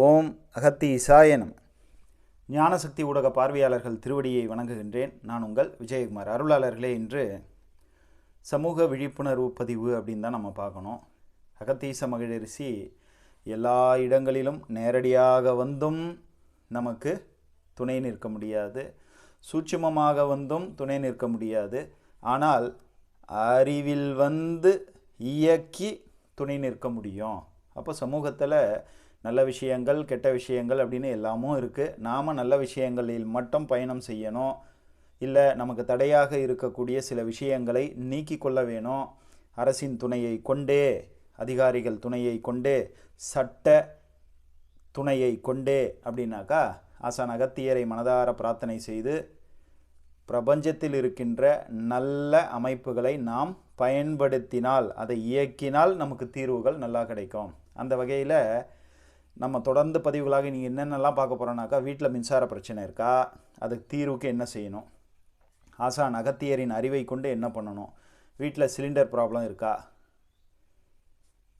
ஓம் அகத்தி இசாயனம் ஞானசக்தி ஊடக பார்வையாளர்கள் திருவடியை வணங்குகின்றேன். நான் உங்கள் விஜயகுமார். அருளாளர்களே இன்று சமூக விழிப்புணர்வு பதிவு அப்படின்னு தான் நம்ம பார்க்கணும். அகத்தீச மகிழரிசி எல்லா இடங்களிலும் நேரடியாக வந்தும் நமக்கு துணை நிற்க முடியாது. சூட்சுமமாக வந்தும் துணை நிற்க முடியாது. ஆனால் அறிவில் வந்து இயக்கி துணை நிற்க முடியும். அப்போ சமூகத்தில் நல்ல விஷயங்கள் கெட்ட விஷயங்கள் அப்படின்னு எல்லாமும் இருக்குது நாம் நல்ல விஷயங்களில் மட்டும் பயணம் செய்யணும். இல்லை நமக்கு தடையாக இருக்கக்கூடிய சில விஷயங்களை நீக்கி கொள்ள வேணும். அரசின் துணையை கொண்டே அதிகாரிகள் துணையை கொண்டே சட்ட துணையை கொண்டே அப்படின்னாக்கா ஆசான் அகத்தியரை மனதார பிரார்த்தனை செய்து பிரபஞ்சத்தில் இருக்கின்ற நல்ல அமைப்புகளை நாம் பயன்படுத்தினால் அதை இயக்கினால் நமக்கு தீர்வுகள் நல்லா கிடைக்கும். அந்த வகையில் நம்ம தொடர்ந்து பதிவுகளாக நீங்கள் என்னென்னலாம் பார்க்க போகிறோன்னாக்கா வீட்டில் மின்சார பிரச்சனை இருக்கா? அதுக்கு தீர்வுக்கு என்ன செய்யணும்? ஆசான் அகத்தியரின் அறிவை கொண்டு என்ன பண்ணணும்? வீட்டில் சிலிண்டர் ப்ராப்ளம் இருக்கா?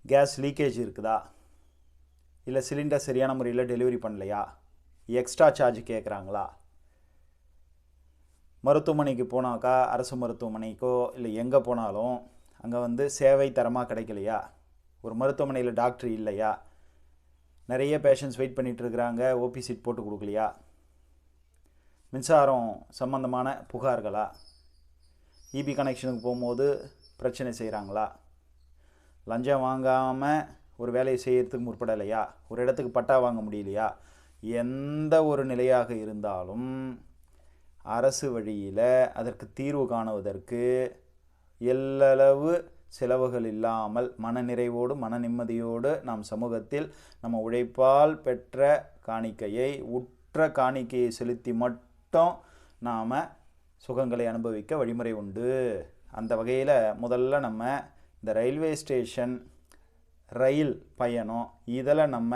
கேஸ் லீக்கேஜ் இருக்குதா? இல்லை சிலிண்டர் சரியான முறையில் டெலிவரி பண்ணலையா? எக்ஸ்ட்ரா சார்ஜ் கேட்குறாங்களா மருத்துவமனைக்கு போனாக்கா அரசு மருத்துவமனைக்கோ இல்லை எங்கே போனாலும் அங்கே வந்து சேவை தரமாக கிடைக்கலையா? ஒரு மருத்துவமனையில் டாக்டர் இல்லையா? நிறைய பேஷண்ட்ஸ் வெயிட் பண்ணிகிட்டு இருக்கிறாங்க ஓபி சீட் போட்டு கொடுக்கலையா? மின்சாரம் சம்பந்தமான புகார்களா? இபி கனெக்ஷனுக்கு போகும்போது பிரச்சனை செய்கிறாங்களா லஞ்சம் வாங்காமல் ஒரு வேலையை செய்கிறதுக்கு முற்படலையா? ஒரு இடத்துக்கு பட்டா வாங்க முடியலையா? எந்த ஒரு நிலையாக இருந்தாலும் அரசு வழியில் அதற்கு தீர்வு காணுவதற்கு எல்லளவு செலவுகள் இல்லாமல் மன நிறைவோடு மன நிம்மதியோடு நாம் சமூகத்தில் நம்ம உழைப்பால் பெற்ற காணிக்கையை உற்ற காணிக்கையை செலுத்தி மட்டும் நாம் சுகங்களை அனுபவிக்க வழிமுறை உண்டு. அந்த வகையில் முதல்ல நம்ம இந்த ரயில்வே ஸ்டேஷன் ரயில் பயணம் இதில் நம்ம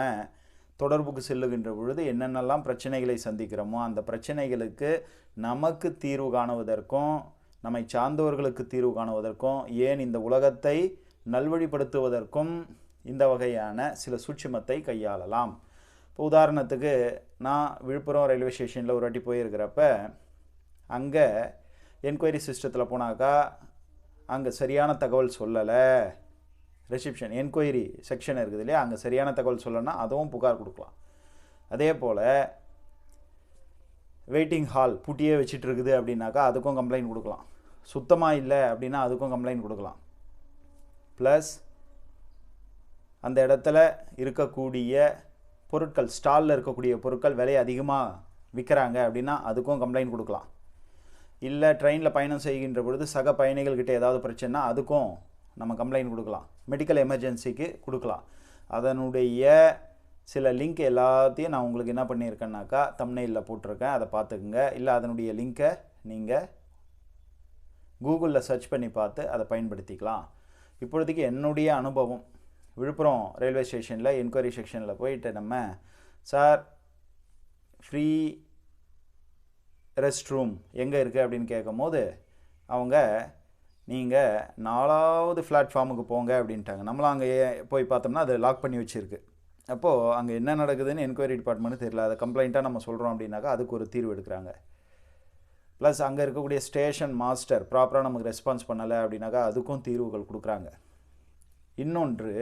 தொடர்புக்கு செல்லுகின்ற பொழுது என்னென்னலாம் பிரச்சனைகளை சந்திக்கிறோமோ அந்த பிரச்சனைகளுக்கு நமக்கு தீர்வு காணுவதற்கும் நம்மை சார்ந்தவர்களுக்கு தீர்வு காணுவதற்கும் ஏன் இந்த உலகத்தை நல்வழிப்படுத்துவதற்கும் இந்த வகையான சில சூட்சுமத்தை கையாளலாம். இப்போ உதாரணத்துக்கு நான் விழுப்புரம் ரயில்வே ஸ்டேஷனில் ஒரு வாட்டி போயிருக்கிறப்ப அங்கே என்கொயரி சிஸ்டத்தில் போனாக்கா அங்கே சரியான தகவல் சொல்லலை. ரிசப்ஷன் என்கொயரி செக்ஷன் இருக்குது இல்லையா? அங்கே சரியான தகவல் சொல்லலைன்னா அதுவும் புகார் கொடுக்கலாம். அதே போல் வெயிட்டிங் ஹால் பூட்டியே வச்சுட்டு இருக்குது அப்படின்னாக்கா அதுக்கும் கம்ப்ளைண்ட் கொடுக்கலாம். சுத்தமாக இல்லை அப்படின்னா அதுக்கும் கம்ப்ளைண்ட் கொடுக்கலாம். ப்ளஸ் அந்த இடத்துல இருக்கக்கூடிய பொருட்கள் ஸ்டாலில் இருக்கக்கூடிய பொருட்கள் விலை அதிகமாக விற்கிறாங்க அப்படின்னா அதுக்கும் கம்ப்ளைண்ட் கொடுக்கலாம். இல்லை ட்ரெயினில் பயணம் செய்கின்ற பொழுது சக பயணிகள்கிட்ட ஏதாவது பிரச்சனைனா அதுக்கும் நம்ம கம்ப்ளைண்ட் கொடுக்கலாம். மெடிக்கல் எமர்ஜென்சிக்கு கொடுக்கலாம். அதனுடைய சில லிங்க் எல்லாத்தையும் நான் உங்களுக்கு என்ன பண்ணியிருக்கேன்னாக்கா தம்னையில் போட்டிருக்கேன். அதை பார்த்துக்குங்க. இல்லை அதனுடைய லிங்க்கை நீங்கள் கூகுளில் சர்ச் பண்ணி பார்த்து அதை பயன்படுத்திக்கலாம். இப்பொழுதுக்கு என்னுடைய அனுபவம். விழுப்புரம் ரயில்வே ஸ்டேஷனில் என்கொயரி செக்ஷனில் போயிட்டு நம்ம சார் ஃப்ரீ ரெஸ்ட் ரூம் எங்கே இருக்குது அப்படின்னு கேட்கும் போது அவங்க நீங்கள் நாலாவது பிளாட்ஃபார்முக்கு போங்க அப்படின்ட்டாங்க. நம்மளும் அங்கே போய் பார்த்தோம்னா அது லாக் பண்ணி வச்சுருக்கு. அப்போது அங்கே என்ன நடக்குதுன்னு என்கொயரி டிபார்ட்மெண்ட்டு தெரியல. அதை கம்ப்ளைண்ட்டாக நம்ம சொல்கிறோம் அப்படின்னாக்கா அதுக்கு ஒரு தீர்வு எடுக்கிறாங்க. ப்ளஸ் அங்கே இருக்கக்கூடிய ஸ்டேஷன் மாஸ்டர் ப்ராப்பராக நமக்கு ரெஸ்பான்ஸ் பண்ணலை அப்படின்னாக்கா அதுக்கும் தீர்வுகள் கொடுக்குறாங்க. இன்னொன்று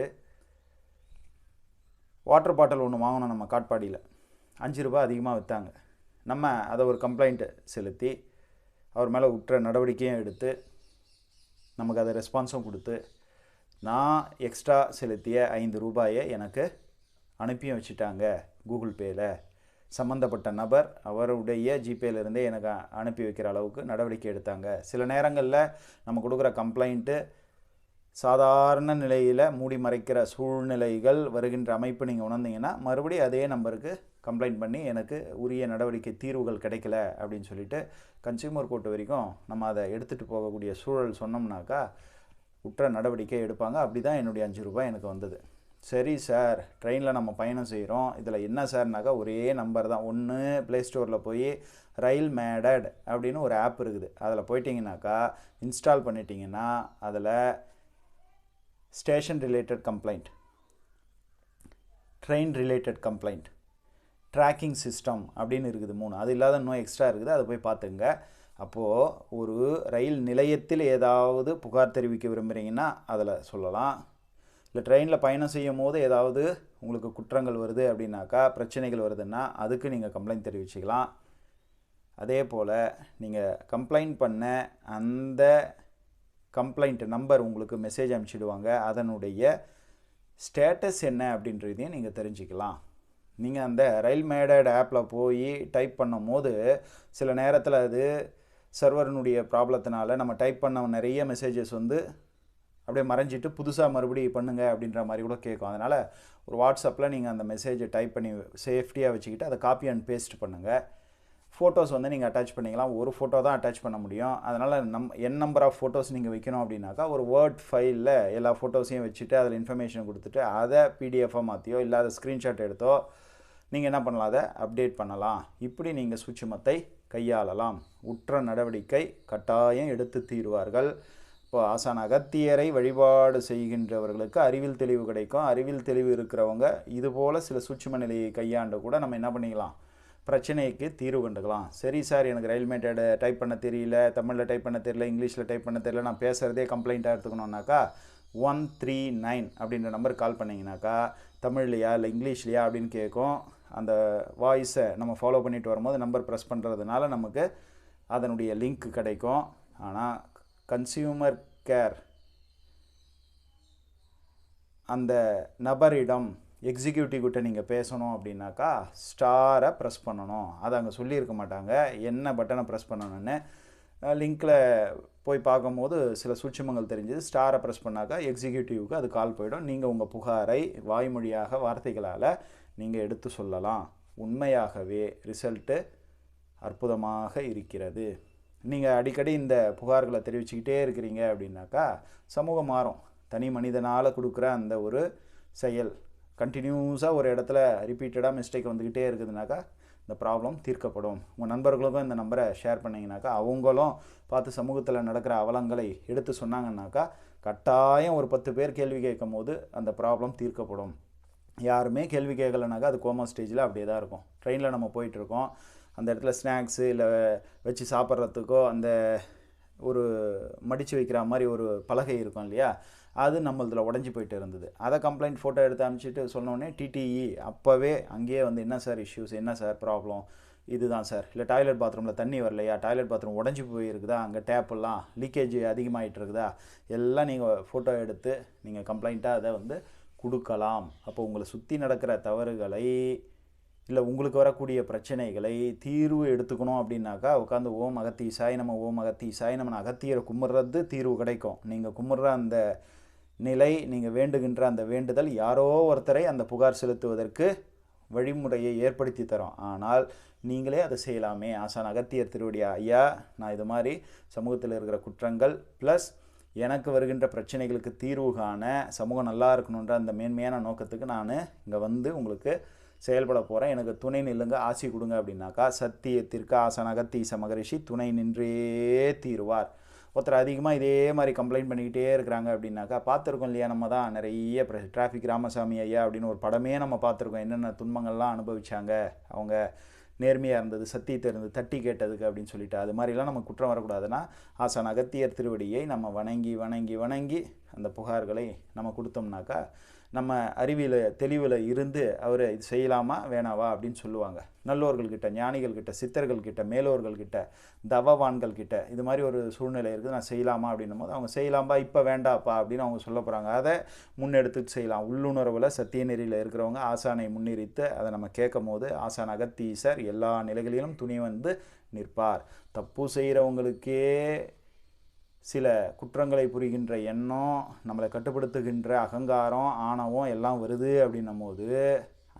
வாட்டர் பாட்டில் ஒன்று வாங்கினோம் நம்ம காட்பாடியில். அஞ்சு ரூபாய் அதிகமாக விற்றாங்க நம்ம அதை ஒரு கம்ப்ளைண்ட்டு செலுத்தி அவர் மேலே உற்ற நடவடிக்கையும் எடுத்து நமக்கு அதை ரெஸ்பான்ஸும் கொடுத்து நான் எக்ஸ்ட்ரா செலுத்திய ஐந்து ரூபாயை எனக்கு அனுப்பியும் வச்சுட்டாங்க கூகுள் பேயில் சம்மந்தப்பட்ட நபர் அவருடைய ஜிபேலேருந்தே எனக்கு அனுப்பி வைக்கிற அளவுக்கு நடவடிக்கை எடுத்தாங்க. சில நேரங்களில் நம்ம கொடுக்குற கம்ப்ளைண்ட்டு சாதாரண நிலையில் மூடி மறைக்கிற சூழ்நிலைகள் வருகின்ற அமைப்பு நீங்கள் உணர்ந்தீங்கன்னா மறுபடியும் அதே நம்பருக்கு கம்ப்ளைண்ட் பண்ணி எனக்கு உரிய நடவடிக்கை தீர்வுகள் கிடைக்கல அப்படின்னு சொல்லிட்டு கன்சியூமர் கோர்ட் வரைக்கும் நம்ம அதை எடுத்துகிட்டு போகக்கூடிய சூழல் சொன்னோம்னாக்கா உற்ற நடவடிக்கை எடுப்பாங்க. அப்படி தான் என்னுடைய அஞ்சு ரூபாய் எனக்கு வந்தது. சரி சார் ட்ரெயினில் நம்ம பயணம் செய்கிறோம் இதில் என்ன சார்னாக்கா ஒரே நம்பர் தான். ஒன்று ப்ளே ஸ்டோரில் போய் ரயில் மேடட் அப்படின்னு ஒரு ஆப் இருக்குது. அதில் போயிட்டிங்கனாக்கா இன்ஸ்டால் பண்ணிட்டீங்கன்னா அதில் station related complaint train related complaint tracking system அப்படின்னு இருக்குது மூணு. அது இல்லாத இன்னும் எக்ஸ்ட்ரா இருக்குது. அதை போய் பார்த்துங்க அப்போது ஒரு ரயில் நிலையத்தில் ஏதாவது புகார் தெரிவிக்க விரும்புகிறீங்கன்னா அதில் சொல்லலாம். இல்லை ட்ரெயினில் பயணம் செய்யும் போது ஏதாவது உங்களுக்கு குற்றங்கள் வருது அப்படின்னாக்கா பிரச்சனைகள் வருதுன்னா அதுக்கு நீங்கள் கம்ப்ளைண்ட் தெரிவிச்சுக்கலாம். அதே போல் நீங்கள் கம்ப்ளைண்ட் பண்ண அந்த கம்ப்ளைண்ட் நம்பர் உங்களுக்கு மெசேஜ் அனுப்பிச்சிடுவாங்க. அதனுடைய ஸ்டேட்டஸ் என்ன அப்படின்றதையும் நீங்கள் தெரிஞ்சுக்கலாம். நீங்கள் அந்த ரயில் மேடட் ஆப்பில் போய் டைப் பண்ணும் போது சில நேரத்தில் அது சர்வரனுடைய ப்ராப்ளத்தினால நம்ம டைப் பண்ண நிறைய மெசேஜஸ் வந்து அப்படியே மறைஞ்சிட்டு புதுசாக மறுபடியும் பண்ணுங்க அப்படின்ற மாதிரி கூட கேட்கும் அதனால் ஒரு வாட்ஸ்அப்பில் நீங்கள் அந்த மெசேஜை டைப் பண்ணி சேஃப்டியாக வச்சுக்கிட்டு அதை காப்பி அண்ட் பேஸ்ட் பண்ணுங்கள் ஃபோட்டோஸ் வந்து நீங்கள் அட்டாச் பண்ணிக்கலாம். ஒரு ஃபோட்டோ தான் அட்டாச் பண்ண முடியும். அதனால் நம் என் நம்பர் ஆஃப் ஃபோட்டோஸ் நீங்கள் வைக்கணும் அப்படின்னாக்கா ஒரு வேர்ட் ஃபைலில் எல்லா ஃபோட்டோஸையும் வச்சுட்டு அதில் இன்ஃபர்மேஷன் கொடுத்துட்டு அதை பிடிஎஃபாக மாற்றியோ இல்லை அதை ஸ்க்ரீன்ஷாட் எடுத்தோ நீங்கள் என்ன பண்ணலாம்? அதை அப்டேட் பண்ணலாம். இப்படி நீங்கள் சூட்சுமத்தை கையாளலாம். உற்ற நடவடிக்கை கட்டாயம் எடுத்து தீர்வார்கள். இப்போ ஆசான் அகத்தியரை வழிபாடு செய்கின்றவர்களுக்கு அறிவில் தெளிவு கிடைக்கும். அறிவில் தெளிவு இருக்கிறவங்க இதுபோல் சில சூட்சும நிலையை கையாண்டு கூட நம்ம என்ன பண்ணிக்கலாம்? பிரச்சனைக்கு தீர்வு கண்டுக்கலாம். சரி சார் எனக்கு ரயில்மேட்டட் டைப் பண்ண தெரியல தமிழில் டைப் பண்ண தெரியல இங்கிலீஷில் டைப் பண்ண தெரியல நான் பேசுகிறதே கம்ப்ளைண்ட்டாக எடுத்துக்கணுன்னாக்கா ஒன் த்ரீ நைன் அப்படின்ற நம்பருக்கு கால் பண்ணிங்கனாக்கா தமிழ்லையா இல்லை இங்கிலீஷ்லையா அப்படின்னு கேட்கும். அந்த வாய்ஸை நம்ம ஃபாலோ பண்ணிட்டு வரும்போது நம்பர் ப்ரெஸ் பண்ணுறதுனால நமக்கு அதனுடைய லிங்க் கிடைக்கும். ஆனால் கன்சியூமர் கேர் அந்த நபரிடம் எக்ஸிக்யூட்டிவ் கிட்ட நீங்கள் பேசணும் அப்படின்னாக்கா ஸ்டாரை ப்ரெஸ் பண்ணணும். அதை அங்கே சொல்லியிருக்க மாட்டாங்க. என்ன பட்டனை ப்ரெஸ் பண்ணணும்னு லிங்க்கில் போய் பார்க்கும்போது சில சூட்சமங்கள் தெரிஞ்சது. ஸ்டாரை ப்ரெஸ் பண்ணாக்கா எக்ஸிக்யூட்டிவ்க்கு அது கால் போயிடும். நீங்கள் உங்கள் புகாரை வாய்மொழியாக வார்த்தைகளால் நீங்கள் எடுத்து சொல்லலாம். உண்மையாகவே ரிசல்ட்டு அற்புதமாக இருக்கிறது. நீங்கள் அடிக்கடி இந்த புகார்களை தெரிவிச்சுக்கிட்டே இருக்கிறீங்க அப்படின்னாக்கா சமூகம் மாறும். தனி மனிதனால் கொடுக்குற அந்த ஒரு செயல் கண்டினியூஸாக ஒரு இடத்துல ரிப்பீட்டடாக மிஸ்டேக் வந்துக்கிட்டே இருக்குதுனாக்கா இந்த ப்ராப்ளம் தீர்க்கப்படும். உங்கள் நண்பர்களுக்கும் இந்த நம்பரை ஷேர் பண்ணிங்கனாக்கா அவங்களும் பார்த்து சமூகத்தில் நடக்கிற அவலங்களை எடுத்து சொன்னாங்கன்னாக்கா கட்டாயம் ஒரு பத்து பேர் கேள்வி கேட்கும் போது அந்த ப்ராப்ளம் தீர்க்கப்படும். யாருமே கேள்வி கேட்கலனாக்கா அது கோமா ஸ்டேஜில் அப்படியே தான் இருக்கும். ட்ரெயினில் நம்ம போயிட்டுருக்கோம் அந்த இடத்துல ஸ்நாக்ஸு இல்லை வச்சு சாப்பிட்றதுக்கோ அந்த ஒரு மடித்து வைக்கிற மாதிரி ஒரு பலகை இருக்கும் இல்லையா? அது நம்மளதில் உடஞ்சி போயிட்டு இருந்தது. அதை கம்ப்ளைண்ட் ஃபோட்டோ எடுத்து அனுப்பிச்சிட்டு சொன்னோடனே டிடிஇ அப்போவே அங்கேயே வந்து என்ன சார் இஷ்யூஸ் என்ன சார் ப்ராப்ளம் இதுதான் சார் இல்லை டாய்லெட் பாத்ரூமில் தண்ணி வரலையா? டாய்லெட் பாத்ரூம் உடஞ்சி போயிருக்குதா? அங்கே டேப்பெல்லாம் லீக்கேஜ் அதிகமாகிட்டு இருக்குதா எல்லாம் நீங்கள் ஃபோட்டோ எடுத்து நீங்கள் கம்ப்ளைண்ட்டாக அதை வந்து கொடுக்கலாம். அப்போ உங்களை சுற்றி நடக்கிற தவறுகளை இல்லை உங்களுக்கு வரக்கூடிய பிரச்சனைகளை தீர்வு எடுத்துக்கணும் அப்படின்னாக்கா உட்காந்து ஓம் அகத்தி சாய் நம்ம ஓம் அகத்தி சாய் நம்ம அகத்தியரை கும்பிட்றது தீர்வு கிடைக்கும். நீங்கள் கும்பிட்ற அந்த நிலை நீங்கள் வேண்டுகின்ற அந்த வேண்டுதல் யாரோ ஒருத்தரை அந்த புகார் செலுத்துவதற்கு வழிமுறையை ஏற்படுத்தி தரும். ஆனால் நீங்களே அதை செய்யலாமே. ஆசான் அகத்தியர் திருவடியா ஐயா நான் இது மாதிரி சமூகத்தில் இருக்கிற குற்றங்கள் ப்ளஸ் எனக்கு வருகின்ற பிரச்சனைகளுக்கு தீர்வு காண சமூகம் நல்லா இருக்கணுன்ற அந்த மேன்மையான நோக்கத்துக்கு நான் இங்கே வந்து உங்களுக்கு செயல்பட போகிறேன் எனக்கு துணை நில்லுங்க ஆசி கொடுங்க அப்படின்னாக்கா சத்தியத்திற்கு ஆசன அகத்தீச மகரிஷி துணை நின்றே தீருவார். ஒருத்தர் அதிகமாக இதே மாதிரி கம்ப்ளைண்ட் பண்ணிக்கிட்டே இருக்கிறாங்க அப்படின்னாக்கா பார்த்துருக்கோம் இல்லையா நம்ம தான் நிறைய டிராஃபிக் ராமசாமி ஐயா அப்படின்னு ஒரு படமே நம்ம பார்த்துருக்கோம். என்னென்ன துன்பங்கள்லாம் அனுபவிச்சாங்க அவங்க நேர்மையாக இருந்தது சத்தியத்தை இருந்தது தட்டி கேட்டதுக்கு அப்படின்னு சொல்லிட்டு அது மாதிரிலாம் நம்ம குற்றம் வரக்கூடாதுன்னா ஆசான் அகத்தியர் திருவடியை நம்ம வணங்கி வணங்கி வணங்கி அந்த புகார்களை நம்ம கொடுத்தோம்னாக்கா நம்ம அறிவியல தெளிவில் இருந்து அவர் இது செய்யலாமா வேணாவா அப்படின்னு சொல்லுவாங்க. நல்லோர்கள்கிட்ட ஞானிகள்கிட்ட சித்தர்கள்கிட்ட மேலோர்கள்கிட்ட தவவான்கள் கிட்ட இது மாதிரி ஒரு சூழ்நிலை இருக்குது நான் செய்யலாமா அப்படின்னும் போது அவங்க செய்யலாம்பா இப்போ வேண்டாப்பா அப்படின்னு அவங்க சொல்ல போகிறாங்க அதை முன்னெடுத்து செய்யலாம். உள்ளுணர்வில் சத்திய நெறியில் இருக்கிறவங்க ஆசானை முன்னிறித்து அதை நம்ம கேட்கும் போது ஆசான் அகத்தீசர் எல்லா நிலைகளிலும் துணி வந்து நிற்பார். தப்பு செய்கிறவங்களுக்கே சில குற்றங்களை புரிகின்ற எண்ணம் நம்மளை கட்டுப்படுத்துகின்ற அகங்காரம் ஆணவம் எல்லாம் வருது அப்படின்னும் போது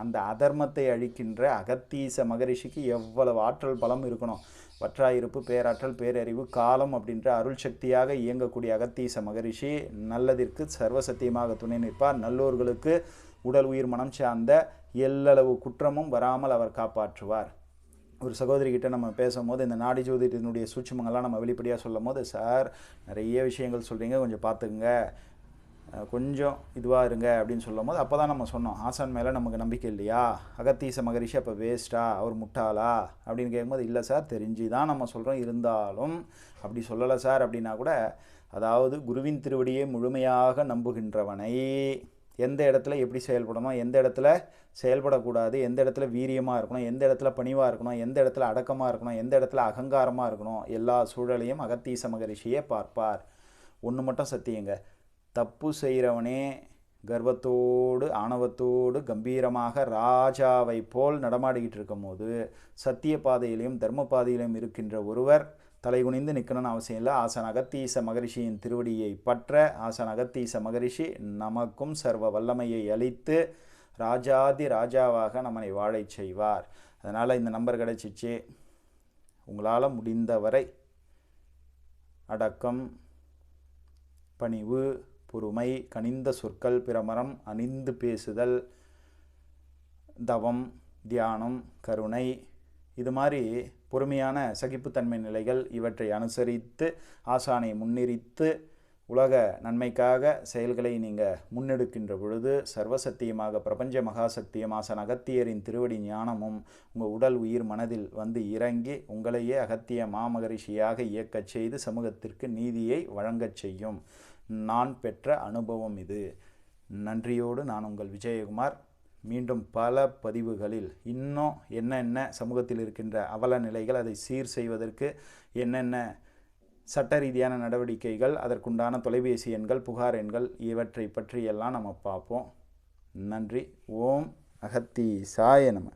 அந்த அதர்மத்தை அழிக்கின்ற அகத்தீச மகரிஷிக்கு எவ்வளவு ஆற்றல் பலம் இருக்கணும்? வற்றாயிருப்பு பேராற்றல் பேரறிவு காலம் அப்படின்ற அருள் சக்தியாக இயங்கக்கூடிய அகத்தீச மகரிஷி நல்லதிற்கு சர்வசத்தியமாக துணை நிற்பார். நல்லோர்களுக்கு உடல் உயிர் மனம் சார்ந்த எல்லளவு குற்றமும் வராமல் அவர் காப்பாற்றுவார். ஒரு சகோதரிகிட்ட நம்ம பேசும்போது இந்த நாடி ஜோதிடத்தினுடைய சூட்சமங்கள்லாம் நம்ம வெளிப்படையாக சொல்லும் போது சார் நிறைய விஷயங்கள் சொல்கிறீங்க கொஞ்சம் பார்த்துக்குங்க. கொஞ்சம் இதுவாக இருங்க அப்படின்னு சொல்லும் போது அப்போ தான் நம்ம சொன்னோம் ஆசான் மேலே நமக்கு நம்பிக்கை இல்லையா? அகத்தீச மகரிஷி அப்போ வேஸ்ட்டா அவர் முட்டாளா? அப்படின்னு கேட்கும்போது இல்லை சார் தெரிஞ்சு தான் நம்ம சொல்கிறோம் இருந்தாலும் அப்படி சொல்லலை சார் அப்படின்னா கூட அதாவது குருவின் திருவடியை முழுமையாக நம்புகின்றவனை எந்த இடத்துல எப்படி செயல்படணும் எந்த இடத்துல செயல்படக்கூடாது எந்த இடத்துல வீரியமாக இருக்கணும் எந்த இடத்துல பணிவாக இருக்கணும் எந்த இடத்துல அடக்கமாக இருக்கணும் எந்த இடத்துல அகங்காரமாக இருக்கணும் எல்லா சூழலையும் அகத்தீச மகரிஷியே பார்ப்பார். ஒன்று மட்டும் சத்தியங்க. தப்பு செய்கிறவனே கர்வத்தோடு ஆணவத்தோடு கம்பீரமாக ராஜாவை போல் நடமாடிக்கிட்டு இருக்கும்போது சத்திய பாதையிலையும் தர்ம பாதையிலையும் இருக்கின்ற ஒருவர் தலைகுனிந்து நிற்கணும்னு அவசியம் இல்லை. ஆசன் அகத்தீச மகரிஷியின் திருவடியை பற்ற ஆசன் அகத்தீச மகரிஷி நமக்கும் சர்வ வல்லமையை அளித்து ராஜாதி ராஜாவாக நம்மை வாழச் செய்வார். அதனால் இந்த நம்பர் கிடைச்சிச்சு. உங்களால் முடிந்தவரை அடக்கம் பணிவு பொறுமை கனிந்த சொற்கள் பிரமரம் அணிந்து பேசுதல் தவம் தியானம் கருணை இது மாதிரி பொறுமையான சகிப்புத்தன்மை நிலைகள் இவற்றை அனுசரித்து ஆசானை முன்னிறித்து உலக நன்மைக்காக செயல்களை நீங்கள் முன்னெடுக்கின்ற பொழுது சர்வசத்தியமாக பிரபஞ்ச மகாசக்தியும் ஆசன் அகத்தியரின் திருவடி ஞானமும் உங்கள் உடல் உயிர் மனதில் வந்து இறங்கி உங்களையே அகத்திய மாமகரிஷியாக இயக்கச் செய்து சமூகத்திற்கு நீதியை வழங்கச் செய்யும். நான் பெற்ற அனுபவம் இது. நன்றியோடு நான் உங்கள் விஜயகுமார். மீண்டும் பல பதிவுகளில் இன்னும் என்னென்ன சமூகத்தில் இருக்கின்ற அவல நிலைகள் அதை சீர் செய்வதற்கு என்னென்ன சட்ட ரீதியான நடவடிக்கைகள் அதற்குண்டான தொலைபேசி எண்கள் புகார் எண்கள் இவற்றை பற்றியெல்லாம் நம்ம பார்ப்போம். நன்றி. ஓம் அகத்தி சாய நம.